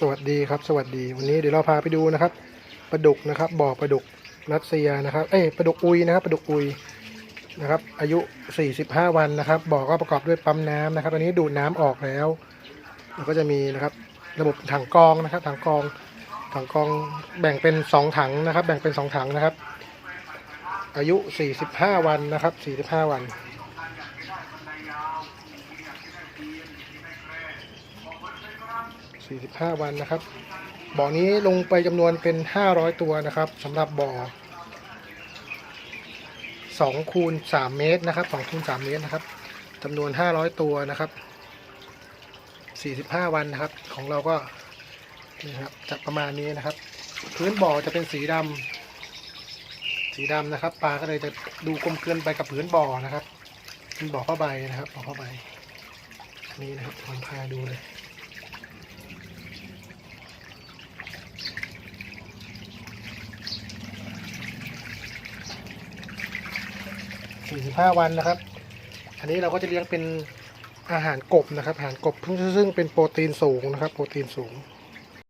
สวัสดีครับ สวัสดีวันนี้เดี๋ยวเราพาไปดูนะครับปลาดุกนะครับบ่อปลาดุกรัสเซียนะครับเอ้ปลาดุกอุยนะครับปลาดุกอุยนะครับ อายุ 45 วันนะครับบ่อก็ประกอบด้วยปั๊มน้ำนะครับ อันนี้ดูดน้ำออกแล้วแล้วก็จะมีนะครับระบบถังกองนะครับ ถังกองถังกองแบ่งเป็น 2 ถังนะครับ แบ่งเป็น 2 ถังนะครับ อายุ 45 วันนะครับ 45 วัน 45 วันนะครับ บ่อนี้ลงไปจำนวนเป็น 500 ตัวนะครับสำหรับบ่อ2คูณ3เมตรนะครับ2คูณ3เมตรนะครับจำนวน 500 ตัวนะครับ 45 วันนะครับ ของเราก็นี่ครับจะประมาณนี้นะครับ พื้นบ่อจะเป็นสีดำสีดำนะครับ ปลาก็เลยจะดูกลมเกลือนไปกับพื้นบ่อนะครับเป็นบ่อผ้าใบนะครับบ่อผ้าใบนี่นะครับผมพาดูเลย 45 วันนะครับ อันนี้เราก็จะเลี้ยงเป็นอาหารกบนะครับอาหารกบซึ่งซึ่งเป็นโปรตีนสูงนะครับ โปรตีนสูง